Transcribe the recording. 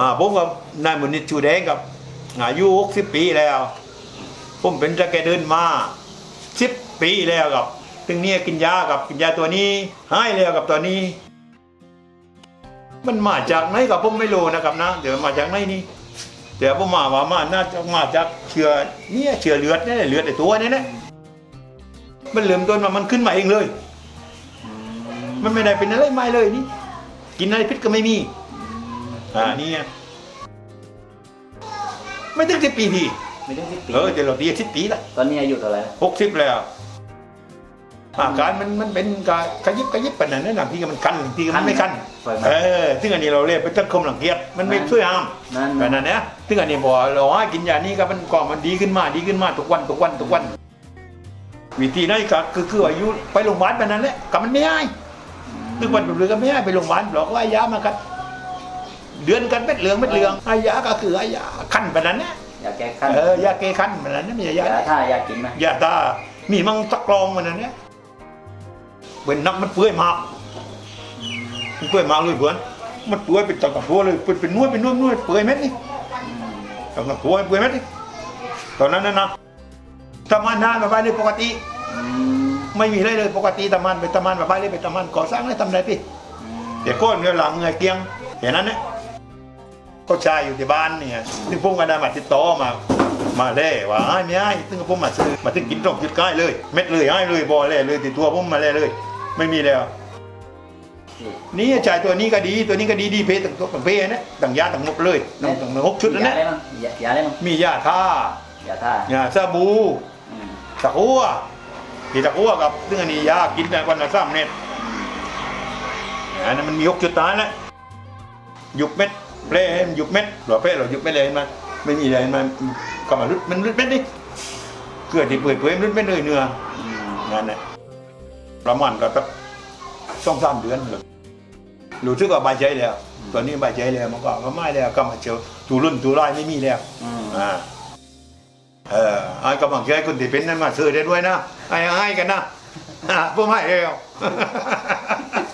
อ่าผมกับนายมนิตชูแดงกับอายุหกสิบปีแล้ว ผมเป็นตะแกเดินมาสิบปีแล้วกับถึงเนี่ยกินยากับกินยาตัวนี้หายแล้วกับตัวนี้ มันมาจากไหนกับผมไม่รู้นะครับนะเดี๋ยวมาจากไหนนี่เดี๋ยวผมมาว่ามาน่าจะมาจากเชื้อเนี่ยเชื้อเลือดเนี่ยเลือดไอตัวเนี่ยนะมันเริ่มต้นมามันขึ้นมาเองเลย มันไม่ได้เป็นอะไรไม่เลยนี่กินอะไรพิษก็ไม่มี อ่านี่ไงไม่ถึงสิบปีพี่ไม่ถึงสิบปี เออแต่เราตีสิบปีละตอนนี้อายุเท่าไหร่หกสิบแล้วอาการมันมันเป็นการกระยิบกระยิบปานนั้นนะที่มันคันที่มันไม่คันไฟไหมเออซึ่งอันนี้เราเรียกเป็นต้นคมหลังเกียจมันไม่ช่วยห้ามนั่นแต่นั้นเนี่ยซึ่งอันนี้พอเราให้กินยานี้ก็มันก็มันดีขึ้นมาดีขึ้นมาทุกวันทุกวันทุกวัน วิธีนั้นก็คือคืออายุไปโรงพยาบาลแบบนั้นแหละก็มันไม่ให้ทุกวันเรือก็ไม่ให้ไปโรงพยาบาลบอกว่าให้ยามากัน เดือนกันเม็ดเหลืองเม็ดเหลืองให้ยาก็คือให้ยาคันแบบนั้นนะยาแก้คันเออยาเกคันแบบนั้นนะไม่ใช่ยายาท่ายากินไหมยาตามีมังตะกรองมันนั้นเนี่ยเป็นนักมันเปื่อยมากมันเปื่อยมากเลยเพื่อนมันเปื่อยเป็นตะกับตัวเลยเป็นเป็นนวดเป็นนวดนวดเปื่อยเม็ดนี่ตะกับตัวเปื่อยเม็ดนี่ตอนนั้นนะนะทำงานนานมาบ้านเลยปกติอืมไม่มีอะไรเลยปกติทำงานไปทำงานมาบ้านเลยไปทำงานก่อสร้างเลยทำอะไรพี่อืมเดี๋ยวก้นเงินหลังเงยเกียงอย่างนั้นเนี่ย เขาชายอยู่ที่บ้านเนี่ยซึ่งผมก็ได้มาติดต่อมา มาเล่ว่าไอ้ไม่ไอ้ซึ่งผมมาซื้อมาถึงกินตรงจุดใกล้เลย เม็ดเลยไอ้เลยบอเลยเลยติดตัวผมมาเลยเลย ไม่มีแล้วนี่นี่จ่ายตัวนี้ก็ดีตัวนี้ก็ดีดีเพตั้งตัวตั้งเพนะตั้งยาตั้งหมดเลยตั้งตั้งหกชุดแล้วยานะอะไรมั้งยายาอะไรมั้งมียาท่ายาท่ายาซาบูอืมตะกั่วมีตะกั่วกับซึ่งอันนี้ยากินแต่วันละสามเม็ดอันนั้นมันมียกจุดตายแล้วหยุบเม็ด เปล่ให้มันหยุบเม็ดหล่อเปล่หล่อหยุบเม็ดเลยเห็นมันไม่มีอะไรมันก็มาลุดมันลุดเม็ดดิเกลือที่เปื่อยเปื่อยมันลุดเม็ดเลยเนื้ออืมนั่นแหละประมาณก็สักสองสามเดือนเลยรู้สึกว่าใบายใจแล้วตอนนี้ใบายใจแล้วมันก็ก็ไม่แล้วก็มาเจอตูรุ่นตูร้ายไม่มีแล้วอืมอ่าเออไอ้กำลังใจคนที่เป็นนั้นมาซื้อได้ด้วยนะไอ้ให้กันนะอ่าพวกไม่เอว